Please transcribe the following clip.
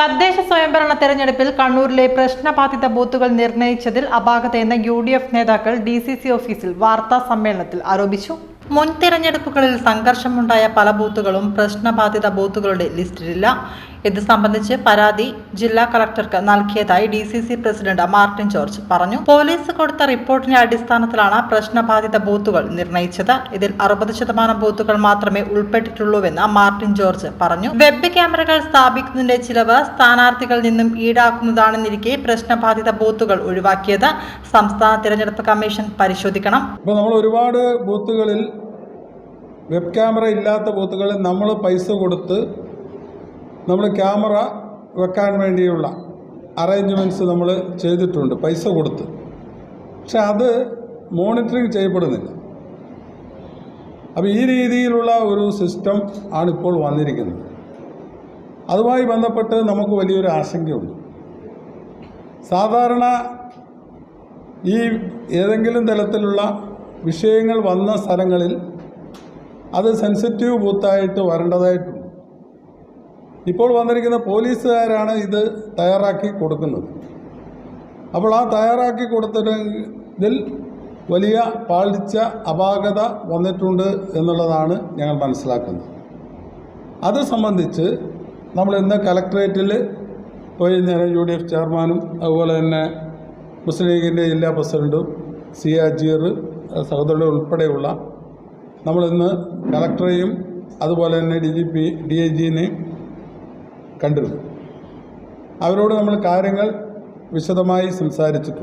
തദ്ദേശ സ്വയംഭരണ തെരഞ്ഞെടുപ്പിൽ കണ്ണൂരിലെ പ്രശ്നബാധിത ബൂത്തുകൾ നിർണയിച്ചതിൽ അപാകതയെന്ന് യു ഡി എഫ് നേതാക്കൾ ഡി സി സി ഓഫീസിൽ വാർത്താ സമ്മേളനത്തിൽ ആരോപിച്ചു. മുൻ തിരഞ്ഞെടുപ്പുകളിൽ സംഘർഷമുണ്ടായ പല ബൂത്തുകളും പ്രശ്നബാധിത ബൂത്തുകളുടെ ലിസ്റ്റിലില്ല. ഇത് സംബന്ധിച്ച് പരാതി ജില്ലാ കളക്ടർക്ക് നൽകിയതായി D C C president Martin George പറഞ്ഞു. പോലീസ് കൊടുത്ത റിപ്പോർട്ടിന്റെ അടിസ്ഥാനത്തിലാണ് പ്രശ്നബാധിത ബൂത്തുകൾ നിർണയിച്ചത്. ഇതിൽ അറുപത് ശതമാനം ബൂത്തുകൾ മാത്രമേ ഉൾപ്പെട്ടിട്ടുള്ളൂവെന്ന് മാർട്ടിൻ ജോർജ് പറഞ്ഞു. വെബ് ക്യാമറകൾ സ്ഥാപിക്കുന്നതിന്റെ ചിലവ് സ്ഥാനാർത്ഥികളിൽ നിന്നും ഈടാക്കുന്നതാണെന്നിരിക്കെ പ്രശ്നബാധിത ബൂത്തുകൾ ഒഴിവാക്കിയത് സംസ്ഥാന തിരഞ്ഞെടുപ്പ് കമ്മീഷൻ പരിശോധിക്കണം. നമ്മൾ ഒരുപാട് ബൂത്തുകളിൽ വെബ് ക്യാമറ ഇല്ലാത്ത ബൂത്തുകളിൽ നമ്മൾ പൈസ കൊടുത്ത് നമ്മൾ ക്യാമറ വെക്കാൻ വേണ്ടിയുള്ള അറേഞ്ച്മെന്റ്സ് നമ്മൾ ചെയ്തിട്ടുണ്ട് പൈസ കൊടുത്ത്. പക്ഷെ അത് മോണിറ്ററിങ് ചെയ്യപ്പെടുന്നില്ല. അപ്പോൾ ഈ രീതിയിലുള്ള ഒരു സിസ്റ്റം ആണിപ്പോൾ വന്നിരിക്കുന്നത്. അതുമായി ബന്ധപ്പെട്ട് നമുക്ക് വലിയൊരു ആശങ്കയുണ്ട്. സാധാരണ ഈ ഏതെങ്കിലും തരത്തിലുള്ള വിഷയങ്ങൾ വന്ന സ്ഥലങ്ങളിൽ അത് സെൻസിറ്റീവ് ബൂത്തായിട്ട് വരേണ്ടതായിട്ടുണ്ട്. ഇപ്പോൾ വന്നിരിക്കുന്ന പോലീസുകാരാണ് ഇത് തയ്യാറാക്കി കൊടുക്കുന്നത്. അപ്പോൾ ആ തയ്യാറാക്കി കൊടുത്തതിൽ വലിയ പാളിച്ച അപാകത വന്നിട്ടുണ്ട് എന്നുള്ളതാണ് ഞങ്ങൾ മനസ്സിലാക്കുന്നത്. അത് സംബന്ധിച്ച് നമ്മൾ ഇന്ന് കലക്ട്രേറ്റിൽ പോയി ഞാൻ യു ഡി എഫ് ചെയർമാനും അതുപോലെ തന്നെ മുസ്ലിം ലീഗിന്റെ ജില്ലാ പ്രസിഡന്റും സി അജീർ സഹോദരൻ ഉൾപ്പെടെയുള്ള നമ്മളിന്ന് കലക്ടറെയും അതുപോലെ തന്നെ D G P D I ജിനെയും കണ്ടിരുന്നു. അവരോട് നമ്മൾ കാര്യങ്ങൾ വിശദമായി സംസാരിച്ചിട്ടുണ്ട്.